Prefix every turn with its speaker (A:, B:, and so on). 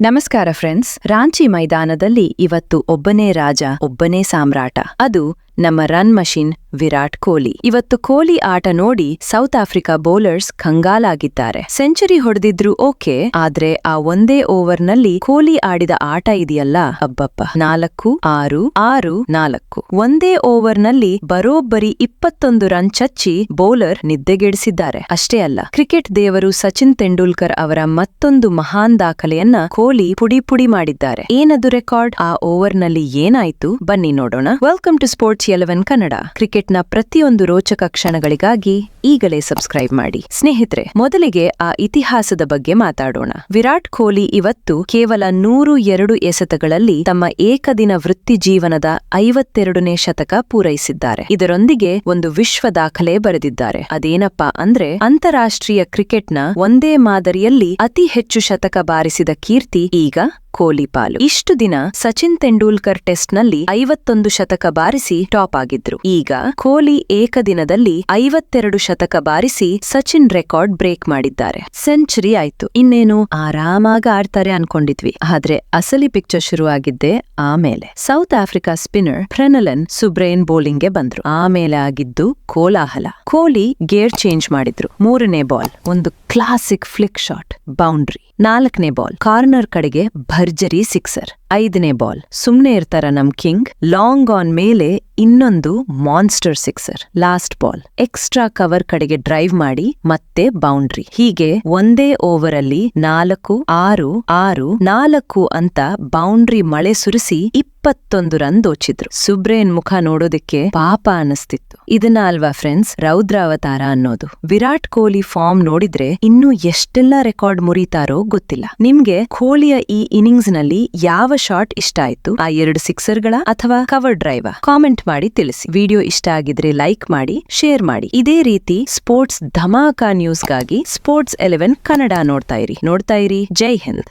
A: ನಮಸ್ಕಾರ ಫ್ರೆಂಡ್ಸ್ ರಾಂಚಿ ಮೈದಾನದಲ್ಲಿ ಇವತ್ತು ಒಬ್ಬನೇ ರಾಜ ಒಬ್ಬನೇ ಸಾಮ್ರಾಟ. ಅದು ನಮ್ಮ ರನ್ ಮಷಿನ್ ವಿರಾಟ್ ಕೊಹ್ಲಿ. ಇವತ್ತು ಕೊಹ್ಲಿ ಆಟ ನೋಡಿ ಸೌತ್ ಆಫ್ರಿಕಾ ಬೌಲರ್ಸ್ ಕಂಗಾಲಾಗಿದ್ದಾರೆ. ಸೆಂಚುರಿ ಹೊಡೆದಿದ್ರು ಓಕೆ, ಆದ್ರೆ ಆ ಒಂದೇ ಓವರ್ನಲ್ಲಿ ಕೊಹ್ಲಿ ಆಡಿದ ಆಟ ಇದೆಯಲ್ಲ? ಅಬ್ಬಪ್ಪ ನಾಲ್ಕು, ಆರು ಆರು, ನಾಲ್ಕು. ಒಂದೇ ಓವರ್ನಲ್ಲಿ ಬರೋಬ್ಬರಿ ಇಪ್ಪತ್ತೊಂದು ರನ್ ಚಚ್ಚಿ ಬೌಲರ್ ನಿದ್ದೆಗೆಡಿಸಿದ್ದಾರೆ. ಅಷ್ಟೇ ಅಲ್ಲ, ಕ್ರಿಕೆಟ್ ದೇವರು ಸಚಿನ್ ತೆಂಡೂಲ್ಕರ್ ಅವರ ಮತ್ತೊಂದು ಮಹಾನ್ ದಾಖಲೆಯನ್ನ ಕೊಹ್ಲಿ ಪುಡಿ ಪುಡಿ ಮಾಡಿದ್ದಾರೆ. ಏನದು ರೆಕಾರ್ಡ್? ಆ ಓವರ್ನಲ್ಲಿ ಏನಾಯ್ತು? ಬನ್ನಿ ನೋಡೋಣ. Welcome to sports eleven Kannada ಕ್ರಿಕೆಟ್ನ ಪ್ರತಿಯೊಂದು ರೋಚಕ ಕ್ಷಣಗಳಿಗಾಗಿ ಈಗಲೇ ಸಬ್ಸ್ಕ್ರೈಬ್ ಮಾಡಿ. ಸ್ನೇಹಿತರೆ, ಮೊದಲಿಗೆ ಆ ಇತಿಹಾಸದ ಬಗ್ಗೆ ಮಾತಾಡೋಣ. ವಿರಾಟ್ ಕೊಹ್ಲಿ ಇವತ್ತು ಕೇವಲ ನೂರು ಎರಡು ಎಸೆತಗಳಲ್ಲಿ ತಮ್ಮ ಏಕದಿನ ವೃತ್ತಿ ಜೀವನದ ಐವತ್ತೆರಡನೇ ಶತಕ ಪೂರೈಸಿದ್ದಾರೆ. ಇದರೊಂದಿಗೆ ಒಂದು ವಿಶ್ವ ದಾಖಲೆ ಬರೆದಿದ್ದಾರೆ. ಅದೇನಪ್ಪಾ ಅಂದ್ರೆ, ಅಂತಾರಾಷ್ಟ್ರೀಯ ಕ್ರಿಕೆಟ್ನ ಒಂದೇ ಮಾದರಿಯಲ್ಲಿ ಅತಿ ಹೆಚ್ಚು ಶತಕ ಬಾರಿಸಿದ ಕೀರ್ತಿ ಈಗ ಕೊಹ್ಲಿ ಪಾಲು. ಇಷ್ಟು ದಿನ ಸಚಿನ್ ತೆಂಡೂಲ್ಕರ್ ಟೆಸ್ಟ್ನಲ್ಲಿ ಐವತ್ತೊಂದು ಶತಕ ಬಾರಿಸಿ ಟಾಪ್ ಆಗಿದ್ರು. ಈಗ ಕೊಹ್ಲಿ ಏಕದಿನದಲ್ಲಿ ಐವತ್ತೆರಡು ಶತಕ ಬಾರಿಸಿ ಸಚಿನ್ ರೆಕಾರ್ಡ್ ಬ್ರೇಕ್ ಮಾಡಿದ್ದಾರೆ. ಸೆಂಚುರಿ ಆಯ್ತು. ಇನ್ನೇನು ಆರಾಮಾಗ ಆಡ್ತಾರೆ ಅನ್ಕೊಂಡಿದ್ವಿ. ಆದ್ರೆ ಅಸಲಿ ಪಿಕ್ಚರ್ ಶುರುವಾಗಿದ್ದೆ ಆಮೇಲೆ. South Africa spinner Prenelan Subrayen ಬೌಲಿಂಗ್ಗೆ ಬಂದ್ರು. ಆಮೇಲೆ ಆಗಿದ್ದು ಕೋಲಾಹಲ. ಕೊಹ್ಲಿ ಗೇರ್ ಚೇಂಜ್ ಮಾಡಿದ್ರು. ಮೂರನೇ ಬಾಲ್. ಒಂದು ಕ್ಲಾಸಿಕ್ ಫ್ಲಿಕ್ ಶಾಟ್. ಬೌಂಡ್ರಿ. ನಾಲ್ಕನೇ ಬಾಲ್. ಕಾರ್ನರ್ ಕಡೆಗೆ ಭರ್ಜರಿ ಸಿಕ್ಸರ್. ಐದನೇ ಬಾಲ್. ಸುಮ್ನೆ ಇರ್ತಾರ ನಮ್ ಕಿಂಗ್. ಲಾಂಗ್ ಆನ್ ಮೇಲೆ ಇನ್ನೊಂದು monster sixer last ball extra cover ಕಡೆಗೆ ಡ್ರೈವ್ ಮಾಡಿ, ಮತ್ತೆ ಬೌಂಡ್ರಿ ಹೀಗೆ ಒಂದೇ ಓವರ್ ಅಲ್ಲಿ ನಾಲ್ಕು, ಆರು ಆರು, ನಾಲ್ಕು ಅಂತ ಬೌಂಡ್ರಿ ಮಳೆ ಸುರಿಸಿ ಇಪ್ಪತ್ತೊಂದು ರನ್ ದೋಚಿದ್ರು. ಸುಬ್ರೇನ್ ಮುಖ ನೋಡೋದಿಕ್ಕೆ ಪಾಪ ಅನಿಸ್ತಿತ್ತು. ಇದನ್ನ ಅಲ್ವಾ ಫ್ರೆಂಡ್ಸ್ ರೌದ್ರಾವತಾರ ಅನ್ನೋದು. ವಿರಾಟ್ ಕೊಹ್ಲಿ ಫಾರ್ಮ್ ನೋಡಿದ್ರೆ ಇನ್ನೂ ಎಷ್ಟೆಲ್ಲ ರೆಕಾರ್ಡ್ ಮುರಿತಾರೋ ಗೊತ್ತಿಲ್ಲ. ನಿಮ್ಗೆ ಕೊಹ್ಲಿಯ ಈ ಇನ್ನಿಂಗ್ಸ್ನಲ್ಲಿ ಯಾವ ಶಾಟ್ ಇಷ್ಟ ಆಯ್ತು, ಆ ಎರಡು ಸಿಕ್ಸರ್ಗಳ ಅಥವಾ ಕವರ್ ಡ್ರೈವ್ ಕಾಮೆಂಟ್ ಮಾಡಿ ತಿಳಿಸಿ. ವಿಡಿಯೋ ಇಷ್ಟ ಆಗಿದ್ರೆ ಲೈಕ್ ಮಾಡಿ ಶೇರ್ ಮಾಡಿ. ಇದೇ ರೀತಿ ಸ್ಪೋರ್ಟ್ಸ್ ಧಮಾಕಾ ನ್ಯೂಸ್ಗಾಗಿ ಸ್ಪೋರ್ಟ್ಸ್ ಎಲೆವೆನ್ ಕನ್ನಡ ನೋಡ್ತಾ ಇರಿ. ನೋಡ್ತಾ ಇರಿ. ಜೈ ಹಿಂದ್.